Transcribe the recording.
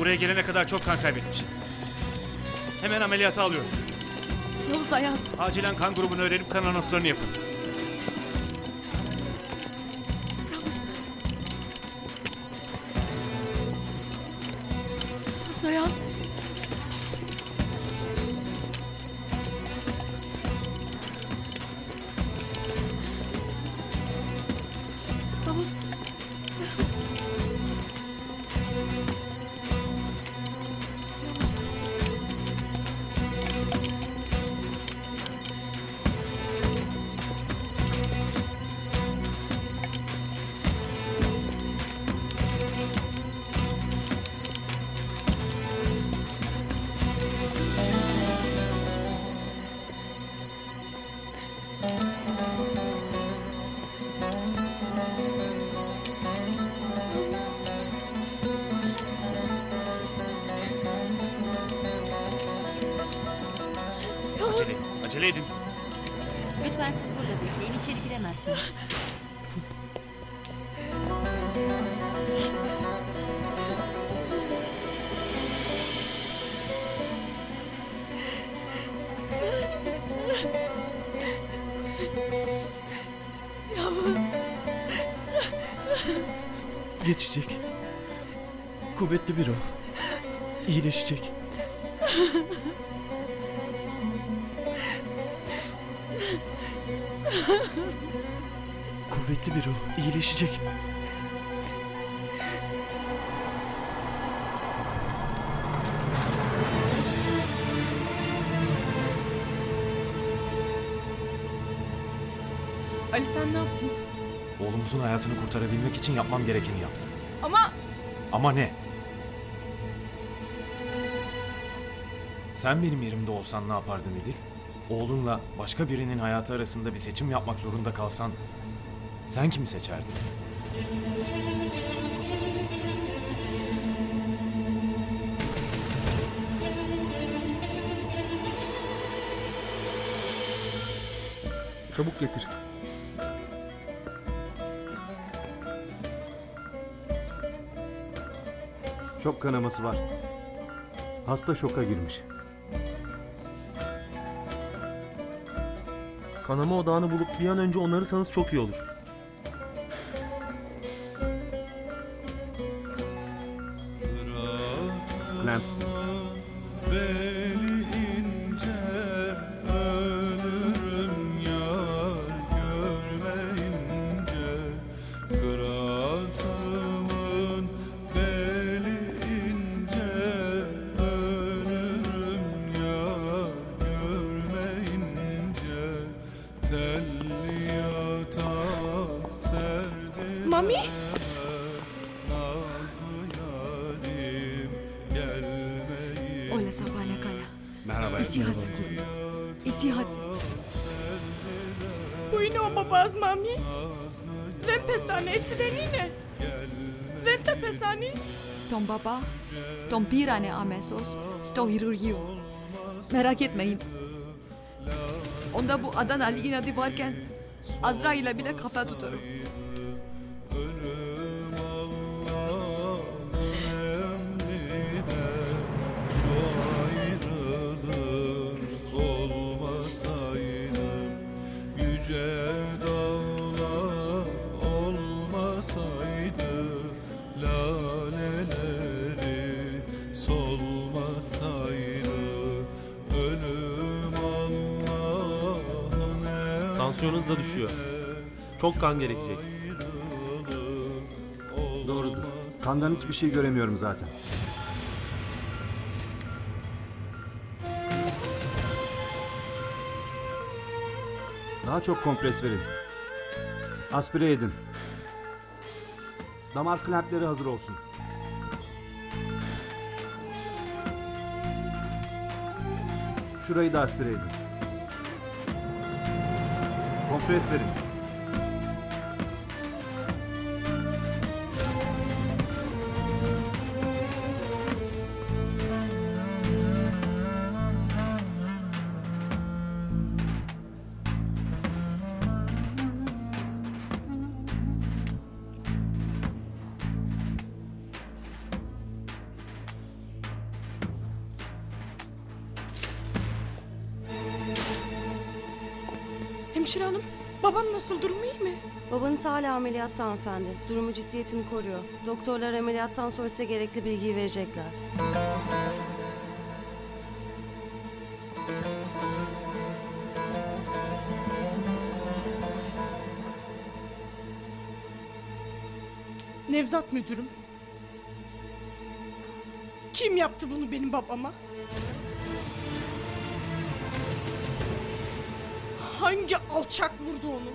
Buraya gelene kadar çok kan kaybetmişim. Hemen ameliyata alıyoruz. Yavuz dayan. Acilen kan grubunu öğrenip kan anonslarını yapın. Acele, acele edin. Lütfen siz burada bekleyin. içeri giremezsiniz. Geçecek. Kuvvetli bir o. İyileşecek. Kuvvetli bir o. İyileşecek. Ali sen ne yaptın? Oğlumuzun hayatını kurtarabilmek için yapmam gerekeni yaptım. Ama Ama ne? Sen benim yerimde olsan ne yapardın İdil? Oğlunla başka birinin hayatı arasında bir seçim yapmak zorunda kalsan sen kimi seçerdin? Çabuk getir. Çok kanaması var. Hasta şoka girmiş. Kanama odağını bulup bir an önce onarırsanız çok iyi olur. Clamp. Mami? Kurma. Isi hase. Bujno babaz mami? Vem pesani etsinenine? Vem te pesani? Tom baba, Tom pirane amesos, sto hirurgiu. Merak etmeyin. Onda bu Adanalı inadı varken Azra ile bile kafa tutarım. Tansiyonunuz da düşüyor. Çok kan gerekecek. Doğrudur. Kandan hiçbir şey göremiyorum zaten. Daha çok kompres verin. Aspire edin. Damar klampleri hazır olsun. Şurayı da aspire edin. Express verin. Hemşire hanım babam nasıl durumu iyi mi? Babanız hala ameliyatta hanımefendi. Durumu ciddiyetini koruyor. Doktorlar ameliyattan sonra size gerekli bilgiyi verecekler. Nevzat müdürüm. Kim yaptı bunu benim babama? Hangi alçak vurdu onu?